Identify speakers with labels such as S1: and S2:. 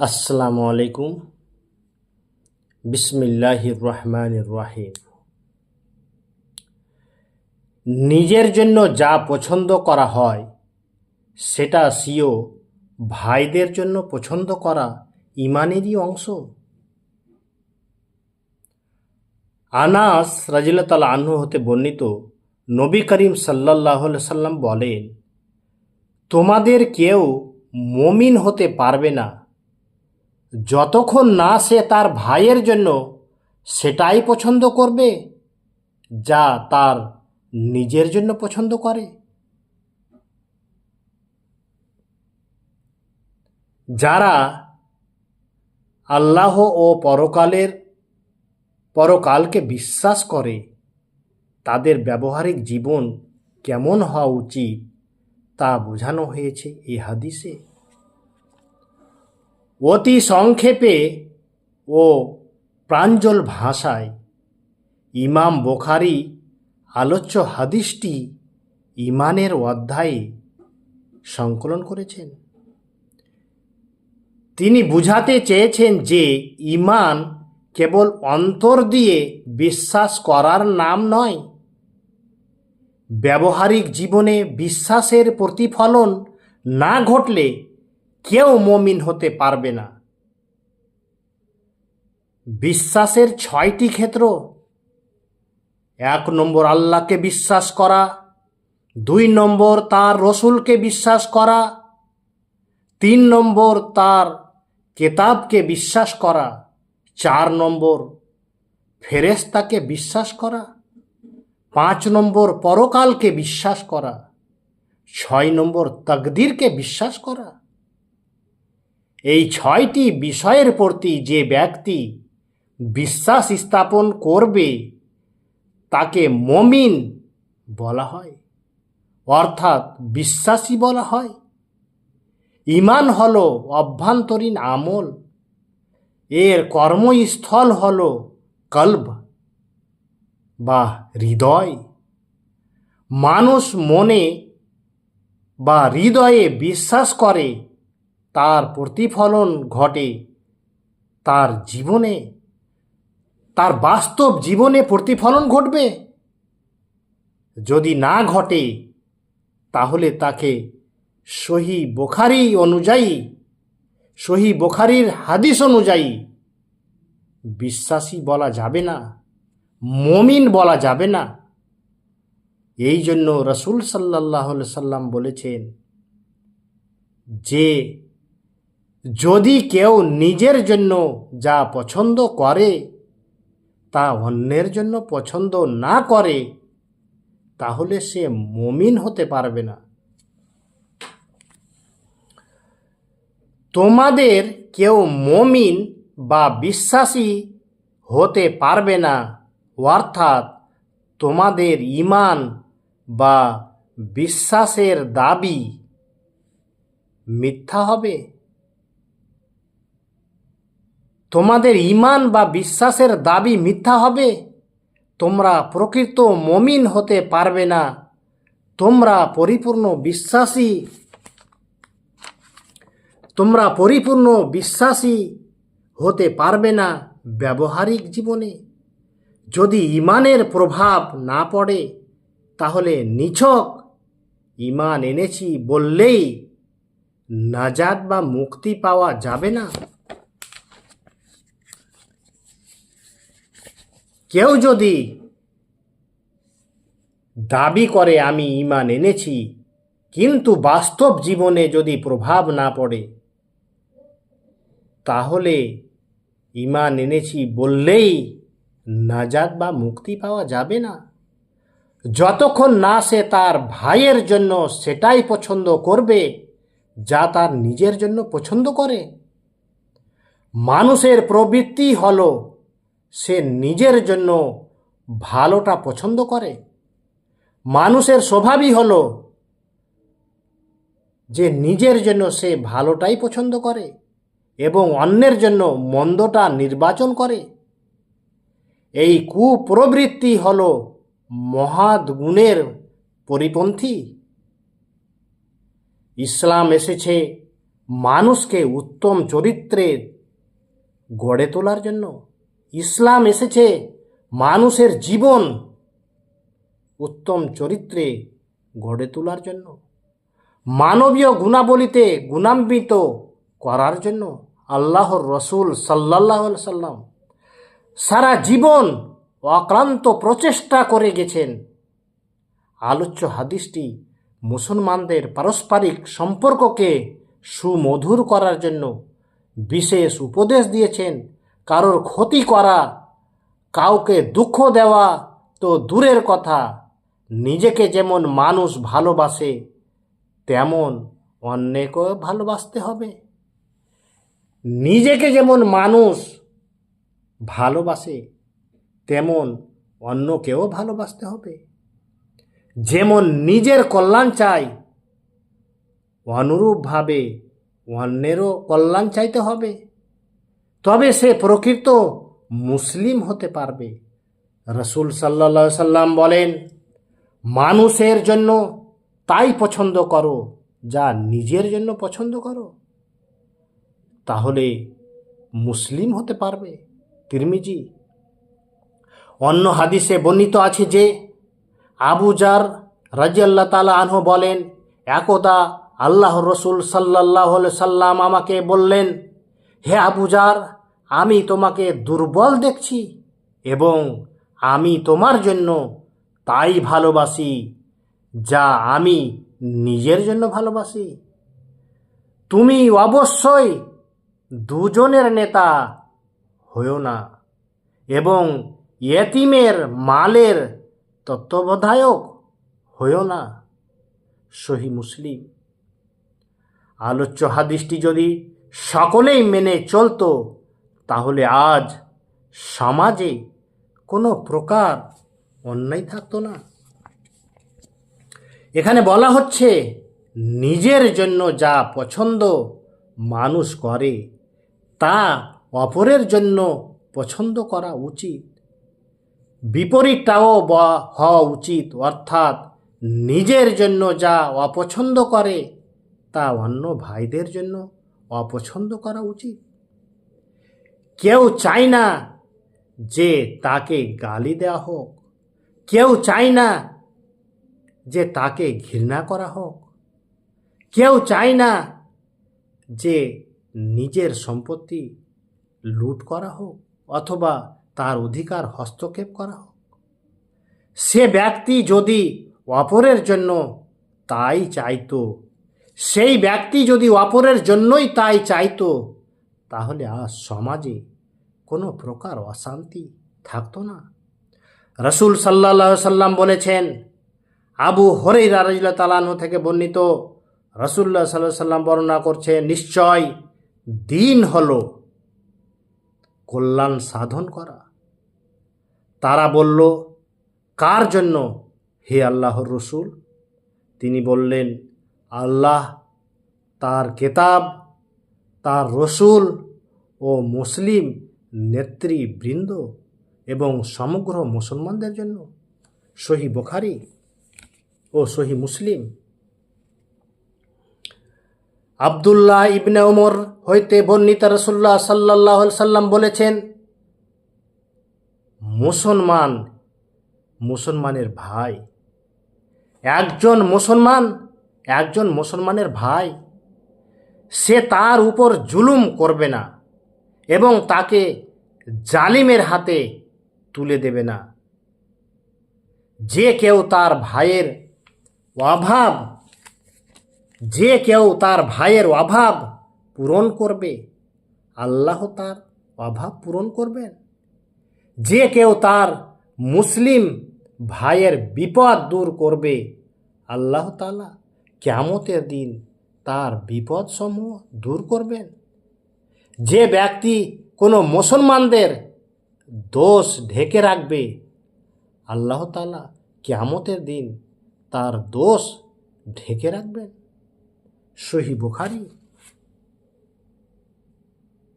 S1: আসসালামু আলাইকুম। বিসমিল্লাহির রহমানির রহিম। নিজের জন্য যা পছন্দ করা হয়, সেটা সিও ভাইদের জন্য পছন্দ করা ইমানেরই অংশ। আনাস রাজিল্লাহ আনহু হতে বর্ণিত নবী করিম সাল্লাহ সাল্লাম বলেন, তোমাদের কেউ মমিন হতে পারবে না। যতক্ষণ না সে তার ভাইয়ের জন্য সেটাই পছন্দ করবে, যা তার নিজের জন্য পছন্দ করে। যারা আল্লাহ ও পরকালের, পরকালকে বিশ্বাস করে, তাদের ব্যবহারিক জীবন কেমন হওয়া উচিত তা বোঝানো হয়েছে এই হাদিসে। অতি সংক্ষেপে ও প্রাঞ্জল ভাষায় ইমাম বোখারি আলোচ্য হাদিসটি ইমানের অধ্যায়ে সংকলন করেছেন। তিনি বুঝাতে চেয়েছেন যে ইমান কেবল অন্তর দিয়ে বিশ্বাস করার নাম নয়, ব্যবহারিক জীবনে বিশ্বাসের প্রতিফলন না ঘটলে কেউ মমিন হতে পারবে না। বিশ্বাসের ছয়টি ক্ষেত্র। এক নম্বর আল্লাহকে বিশ্বাস করা। দুই নম্বর তার রসুলকে বিশ্বাস করা। তিন নম্বর তার কেতাবকে বিশ্বাস করা। চার নম্বর ফেরেস্তাকে বিশ্বাস করা। পাঁচ নম্বর পরকালকে বিশ্বাস করা। ছয় নম্বর তকদিরকে বিশ্বাস করা। এই ছয়টি বিষয়ের প্রতি যে ব্যক্তি বিশ্বাস স্থাপন করবে, তাকে মমিন বলা হয়, অর্থাৎ বিশ্বাসী বলা হয়। ইমান হল অভ্যন্তরীণ আমল, এর কর্মস্থল হল কল্ব বা হৃদয়। মানুষ মনে বা হৃদয়ে বিশ্বাস করে তার প্রতিফলন ঘটে, তার জীবনে, তার বাস্তব জীবনে প্রতিফলন ঘটবে। যদি না ঘটে, তাহলে তাকে সহি বোখারি অনুযায়ী, সহি বোখারির হাদিস অনুযায়ী বিশ্বাসী বলা যাবে না, মমিন বলা যাবে না। এই জন্য রসুল সাল্লাহ সাল্লাম বলেছেন, যে যদি কেউ নিজের জন্য যা পছন্দ করে, তা অন্যের জন্য পছন্দ না করে, তাহলে সে মমিন হতে পারবে না। তোমাদের কেউ মমিন বা বিশ্বাসী হতে পারবে না, অর্থাৎ তোমাদের ইমান বা বিশ্বাসের দাবি মিথ্যা হবে। তোমাদের ইমান বা বিশ্বাসের দাবি মিথ্যা হবে? তোমরা প্রকৃত মমিন হতে পারবে না। তোমরা পরিপূর্ণ বিশ্বাসী। তোমরা পরিপূর্ণ বিশ্বাসী হতে পারবে না ব্যবহারিক জীবনে। যদি ইমানের প্রভাব না পড়ে, তাহলে নিছক ইমান এনেছি বললেই নাজাদ বা মুক্তি পাওয়া যাবে না। কেউ যদি দাবি করে, আমি ইমান এনেছি, কিন্তু বাস্তব জীবনে যদি প্রভাব না পড়ে, তাহলে ইমান এনেছি বললেই নাজাদ বা মুক্তি পাওয়া যাবে না। যতক্ষণ না সে তার ভাইয়ের জন্য সেটাই পছন্দ করবে, যা তার নিজের জন্য পছন্দ করে। মানুষের প্রবৃত্তি হল সে নিজের জন্য ভালোটা পছন্দ করে। মানুষের স্বভাবই হল যে নিজের জন্য সে ভালোটাই পছন্দ করে এবং অন্যের জন্য মন্দটা নির্বাচন করে। এই কুপ্রবৃত্তি হল মহাদ গুণের পরিপন্থী। ইসলাম এসেছে মানুষকে উত্তম চরিত্রের গড়ে তোলার জন্য। ইসলাম এসেছে, মানুষের জীবন উত্তম চরিত্রে গড়ে তোলার জন্য, মানবীয় গুণাবলীতে গুণান্বিত করার জন্য আল্লাহর রসুল সাল্লাহ সাল্লাম সারা জীবন অক্লান্ত প্রচেষ্টা করে গেছেন। আলোচ্য হাদিসটি মুসলমানদের পারস্পরিক সম্পর্ককে সুমধুর করার জন্য বিশেষ উপদেশ দিয়েছেন কারোর ক্ষতি করা, কাউকে দুঃখ দেওয়া তো দূরের কথা। নিজেকে যেমন মানুষ ভালোবাসে, তেমন অন্যকেও ভালোবাসতে হবে। নিজেকে যেমন মানুষ ভালোবাসে, তেমন অন্যকেও ভালোবাসতে হবে। যেমন নিজের কল্যাণ চাই, অনুরূপভাবে অন্যেরও কল্যাণ চাইতে হবে। তবে সে প্রকৃত মুসলিম হতে পারবে। রসুল সাল্লা সাল্লাম বলেন, মানুষের জন্য তাই পছন্দ করো, যা নিজের জন্য পছন্দ করো। তাহলে মুসলিম হতে পারবে। তিরমিজি। অন্য হাদিসে বর্ণিত আছে যে, আবু জার রাজি আল্লাহ তালা আনহু বলেন, একদা আল্লাহ রসুল সাল্লাহ সাল্লাম আমাকে বললেন হে আবু জার, আমি তোমাকে দুর্বল দেখছি এবং আমি তোমার জন্য তাই ভালোবাসি যা আমি নিজের জন্য ভালোবাসি। তুমি অবশ্যই দুজনের নেতা হয়েও না এবং ইয়েতিমের মালের তত্ত্বাবধায়ক হয়েও না, সহি মুসলিম। আলোচ্য হাদিসটি যদি সকলেই মেনে চলতো, তাহলে আজ সমাজে কোনো প্রকার অন্যায় থাকতো না। এখানে বলা হচ্ছে, নিজের জন্য যা পছন্দ মানুষ করে, তা অপরের জন্য পছন্দ করা উচিত। বিপরীতটাও হওয়া উচিত, অর্থাৎ নিজের জন্য যা অপছন্দ করে, তা অন্য ভাইদের জন্য অপছন্দ করা উচিত। কেউ চায় না যে তাকে গালি দেওয়া হোক। কেউ চায় না যে তাকে ঘৃণা করা হোক। কেউ চায় না যে নিজের সম্পত্তি লুট করা হোক অথবা তার অধিকার হস্তক্ষেপ করা হোক। সে ব্যক্তি যদি অপরের জন্য তাই চাইতো সেই ব্যক্তি যদি অপরের জন্যই তাই চাইতো, তাহলে আজ সমাজে কোনো প্রকার অশান্তি থাকতো না। রসুল সাল্লাহ সাল্লাম বলেছেন, আবু হরেই রাজিল্লা তালানহ থেকে বর্ণিত রসুল্লাহ সাল্লাহ সাল্লাম বর্ণনা করছে, নিশ্চয় দিন হল কল্যাণ সাধন করা। তারা বলল, কার জন্য? হে আল্লাহর রসুল। তিনি বললেন আল্লাহ, তার কেতাব, তার রসুল ও মুসলিম নেতৃবৃন্দ এবং সমগ্র মুসলমানদের জন্য সহি বোখারি ও সহি মুসলিম। আবদুল্লাহ ইবনে ওমর হইতে বর্ণিত রসুল্লাহ সাল্লাহ সাল্লাম বলেছেন, মুসলমান মুসলমানের ভাই, একজন মুসলমান একজন মুসলমানের ভাই, সে তার উপর জুলুম করবে না এবং তাকে জালিমের হাতে তুলে দেবে না। যে কেউ তার ভাইয়ের অভাব, যে কেউ তার ভাইয়ের অভাব পূরণ করবে, আল্লাহ তার অভাব পূরণ করবেন। যে কেউ তার মুসলিম ভাইয়ের বিপদ দূর করবে, আল্লাহ তালা কেমতের দিন তার বিপদসমূহ দূর করবেন। যে ব্যক্তি কোনো মুসলমানদের দোষ ঢেকে রাখবে, আল্লাহ তালা কেমতের দিন তার দোষ ঢেকে রাখবেন। সহি বুখারি।